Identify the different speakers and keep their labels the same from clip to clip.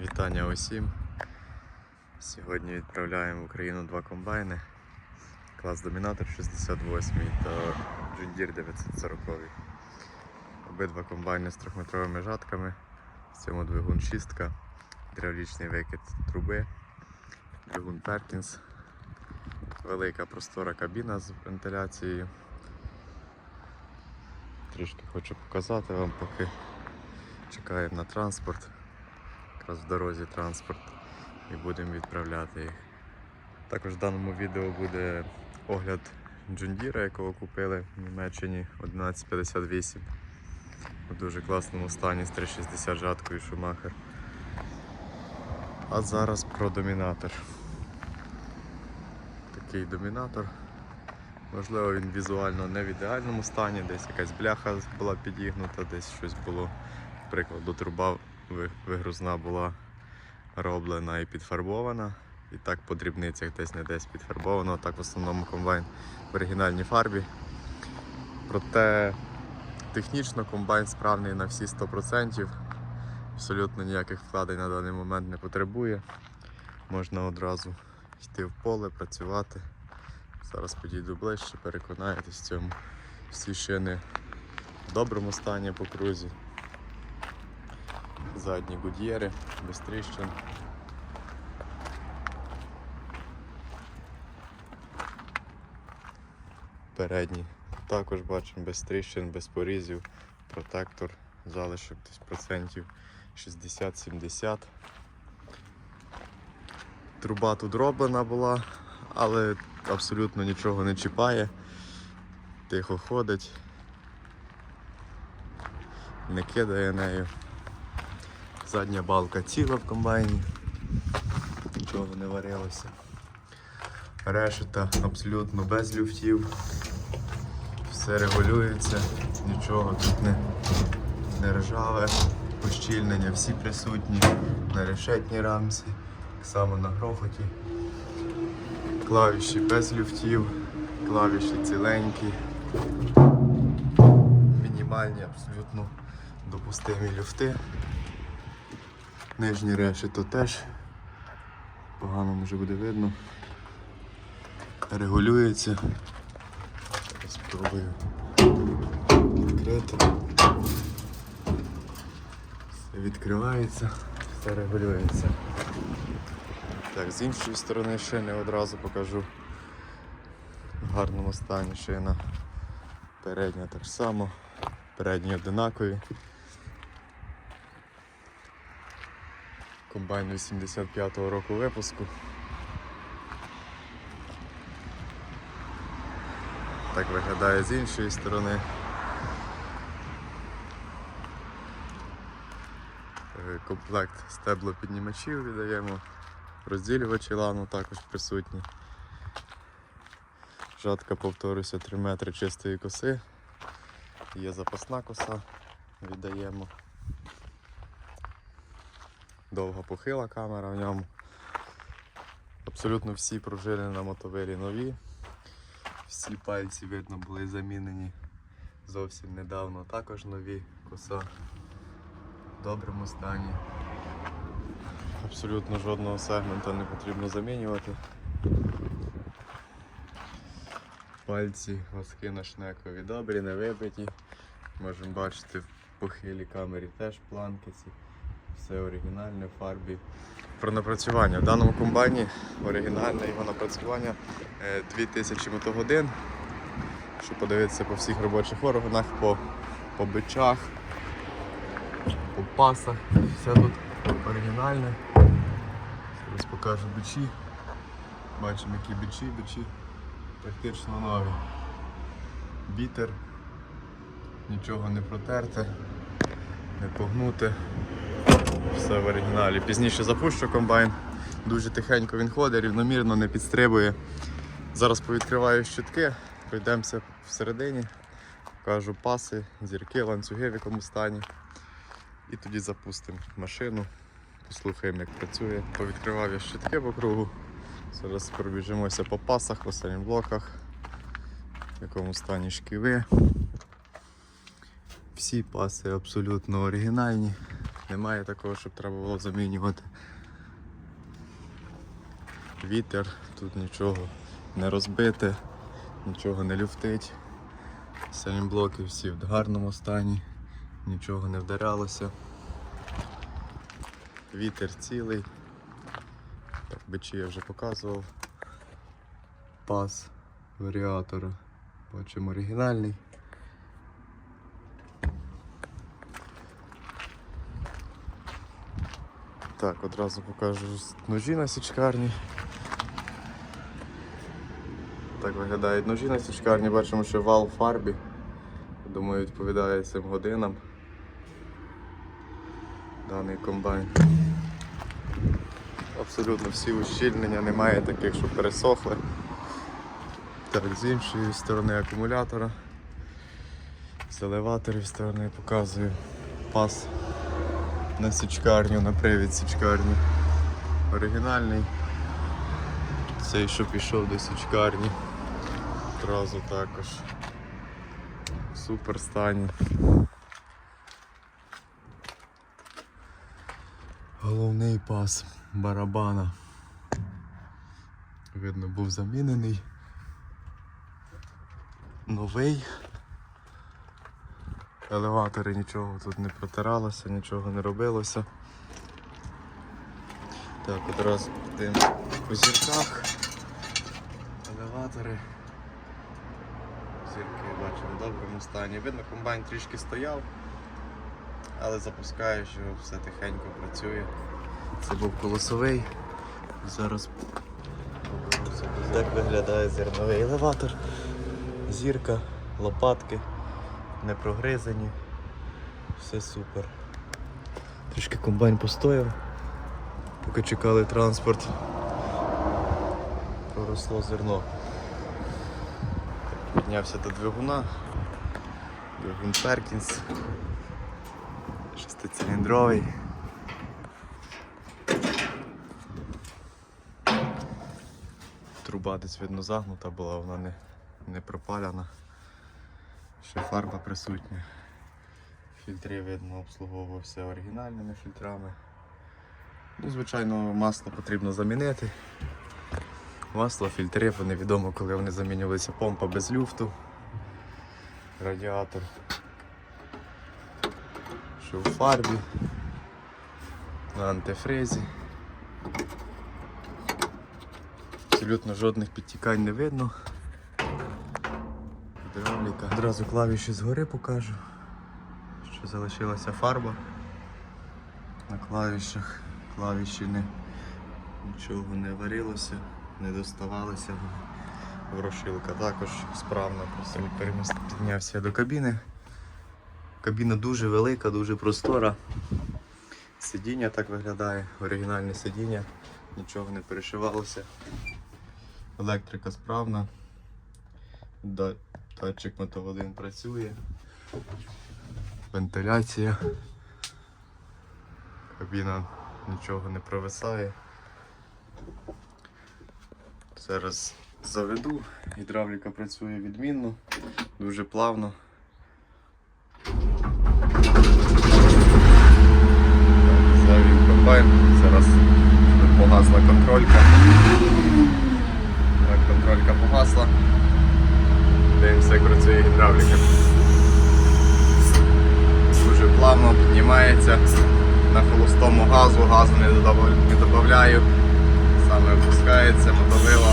Speaker 1: Вітання усім. Сьогодні відправляємо в Україну два комбайни. Клас Домінатор 68 та Джундір 940. Обидва комбайни з трьохметровими жатками. В цьому двигун шістка, гідравлічний викид труби, двигун Перкінс, велика простора кабіна з вентиляцією. Трішки хочу показати вам, поки чекаємо на транспорт якраз в дорозі транспорт і будемо відправляти їх. Також в даному відео буде огляд Джундіра, якого купили в Німеччині 1158 у дуже класному стані з 360 жаткою Шумахер. А зараз про домінатор. Такий домінатор. Можливо, він візуально не в ідеальному стані, десь якась бляха була підігнута, десь щось було. Наприклад, труба вигрузна була роблена і підфарбована. І так по дрібницях десь не десь підфарбовано. Так в основному комбайн в оригінальній фарбі. Проте технічно комбайн справний на всі 100%. Абсолютно ніяких вкладень на даний момент не потребує. Можна одразу йти в поле, працювати. Зараз підійду ближче, переконаєтесь в цьому. Всі шини в доброму стані по крузі задні гудьєри, без тріщин. Передні також бачимо без тріщин, без порізів, протектор, залишок десь процентів 60-70. Труба тут роблена була, але абсолютно нічого не чіпає, тихо ходить, не кидає нею. Задня балка ціла в комбайні, нічого не варилося. Решета абсолютно без люфтів. Все регулюється, нічого тут не, не ржаве, пощільнення всі присутні на решетній рамці, так само на грохоті. Клавіші без люфтів, клавіші ціленькі, мінімальні абсолютно допустимі люфти. Нижні решето теж погано може буде видно. Регулюється. Спробую відкрити. Все відкривається, все регулюється. Так, з іншої сторони шини одразу покажу. В гарному стані шина. Передня так само, передні одинакові. Комбайн 85-го року випуску. Так виглядає з іншої сторони. Е, Комплект стеблопіднімачів віддаємо. Розділювачі лану також присутні. Жатка, повторюся, 3 метри чистої коси. Є запасна коса, віддаємо. Довга похила камера в ньому. Абсолютно всі пружини на мотовилі нові. Всі пальці видно були замінені зовсім недавно, також нові коса в доброму стані. Абсолютно жодного сегмента не потрібно замінювати. Пальці, воски на шнекові добрі, не вибиті. Можемо бачити в похилій камері теж планки ці. Все оригінальне в фарбі. Про напрацювання. В даному комбайні оригінальне його напрацювання е, 2000 мотогодин. Якщо подивитися по всіх робочих органах, по, по бичах, по пасах, все тут оригінальне. Зараз покажу бичі. Бачимо, які бичі, бичі практично нові. Бітер, нічого не протерте, не погнуте. Все в оригіналі. Пізніше запущу комбайн. Дуже тихенько він ходить, рівномірно не підстрибує. Зараз повідкриваю щитки, пройдемося всередині, покажу паси, зірки, ланцюги в якому стані. І тоді запустимо машину, послухаємо, як працює. Повідкривав я щитки по кругу. Зараз пробіжимося по пасах, по самих блоках, в якому стані шківи. Всі паси абсолютно оригінальні. Немає такого, щоб треба було замінювати. Вітер, тут нічого не розбите, нічого не люфтить. Салімблоки всі в гарному стані, нічого не вдарялося. Вітер цілий. Так, бичі я вже показував. Пас варіатора. Бачимо оригінальний. Так, одразу покажу ножі на січкарні. Так виглядають ножі на січкарні, бачимо, що вал в фарбі. Думаю, відповідає цим годинам. Даний комбайн. Абсолютно всі ущільнення, немає таких, що пересохли. Так, з іншої сторони акумулятора. З елеваторів сторони показую пас на січкарню, на привід січкарні. Оригінальний. Цей, що пішов до січкарні. Одразу також. В супер стані. Головний пас барабана. Видно, був замінений. Новий. Елеватори нічого тут не протиралося, нічого не робилося. Так, одразу тим по зірках. Елеватори. Зірки бачимо в доброму стані. Видно, комбайн трішки стояв, але запускаю, що все тихенько працює. Це був колосовий. Зараз. Так виглядає зерновий елеватор. Зірка, лопатки не прогризані. Все супер. Трішки комбайн постояв, поки чекали транспорт. Проросло зерно. Піднявся до двигуна. Двигун Перкінс. Шестициліндровий. Труба десь видно загнута була, вона не, не пропаляна. Ще фарба присутня. Фільтри видно обслуговувався оригінальними фільтрами. Ну, звичайно, масло потрібно замінити. Масло, фільтри, невідомо, коли вони замінювалися, помпа без люфту, радіатор. Що в фарбі, на антифризі. Абсолютно жодних підтікань не видно. Гідравліка. Одразу клавіші згори покажу, що залишилася фарба на клавішах. Клавіші не, нічого не варилося, не доставалося. Ворошилка також справно просто піднявся до кабіни. Кабіна дуже велика, дуже простора. Сидіння так виглядає, оригінальне сидіння, нічого не перешивалося. Електрика справна. Да- Датчик мотоводин працює. Вентиляція. Кабіна нічого не провисає. Зараз заведу. Гідравліка працює відмінно, дуже плавно. Завів комбайн. Зараз погасла контролька. Так, контролька погасла. Гідравліка. Дуже плавно піднімається на холостому газу, газу не додаю. Саме опускається, мотовила.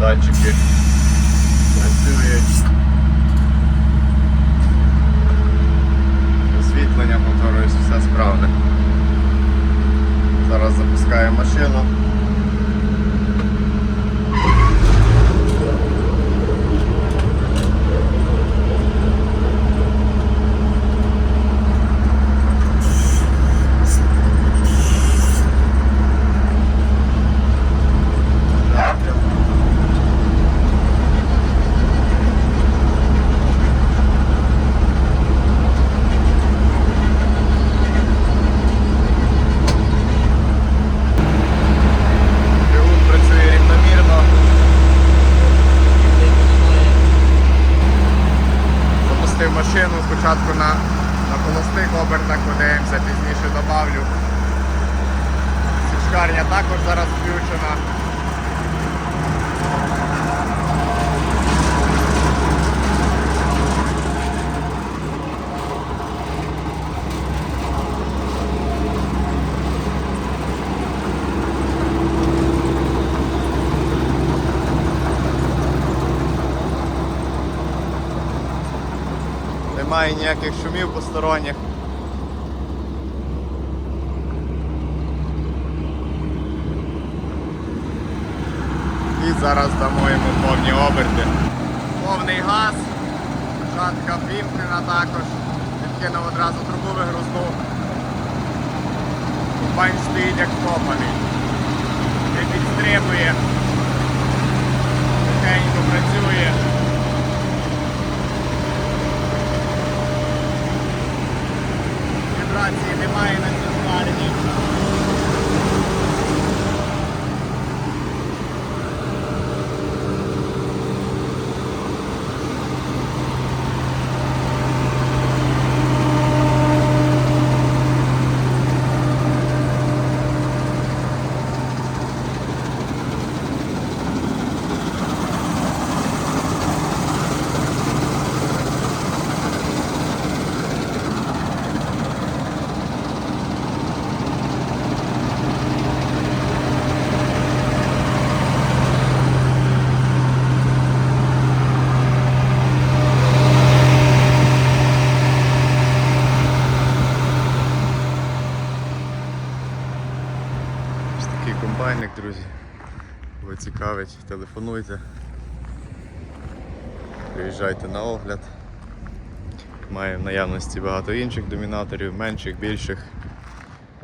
Speaker 1: Датчики працюють. Освітлення повторюсь, все справне. Зараз запускаю машину. Немає ніяких шумів посторонніх. І зараз дамо йому повні оберти. Повний газ, жатка вімкнена також. Відкинув одразу трубу вигрузнув. Комбайн стоїть як вкопаний. Не підстрибує. Тихенько працює. Вібрації немає на цій карні. Ось такий комбайник, друзі. Кого цікавить, телефонуйте. Приїжджайте на огляд. Має в наявності багато інших домінаторів, менших, більших.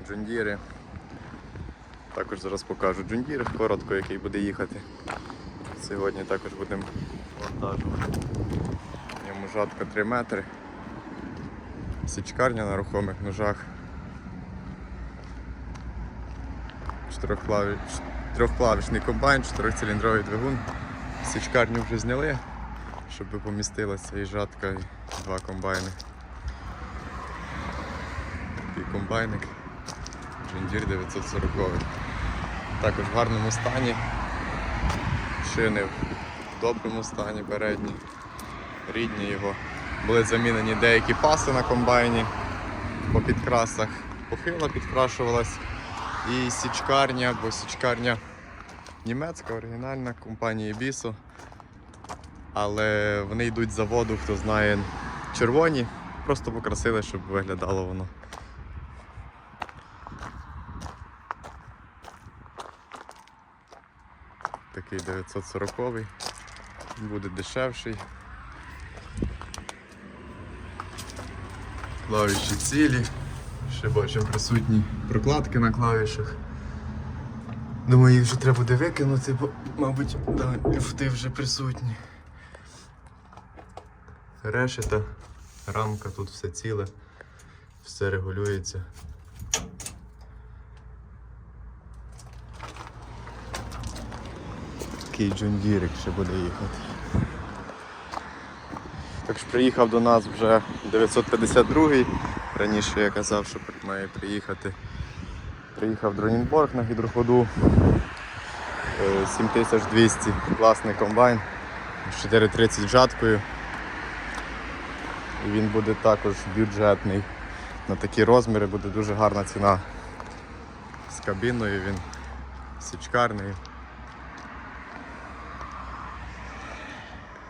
Speaker 1: Джундіри. Також зараз покажу джундір, коротко, який буде їхати. Сьогодні також будемо вантажувати. В ньому жатка 3 метри. Січкарня на рухомих ножах. Чотирьохклаві- Трьохклавішний комбайн, чотирьохциліндровий двигун. Січкарню вже зняли, щоб помістилася і жатка, і два комбайни. Такий комбайник. Джундір 940. Також в гарному стані. Шини в доброму стані передні, рідні його. Були замінені деякі паси на комбайні по підкрасах. Похила підкрашувалась. І січкарня, бо січкарня німецька, оригінальна компанії Бісо. Але вони йдуть з заводу, хто знає, червоні. Просто покрасили, щоб виглядало воно. Такий 940 буде дешевший. Клавіші цілі. Ще бачимо присутні прокладки на клавішах. Думаю, їх вже треба буде викинути, бо, мабуть, да, люфти вже присутні. Решета, рамка тут все ціле, все регулюється. Такий джундірик ще буде їхати. Так що приїхав до нас вже 952-й. Раніше я казав, що має приїхати. Приїхав Дронінборг на гідроходу. Е, 7200 класний комбайн з 430 жаткою. І він буде також бюджетний. На такі розміри буде дуже гарна ціна. З кабіною він січкарний.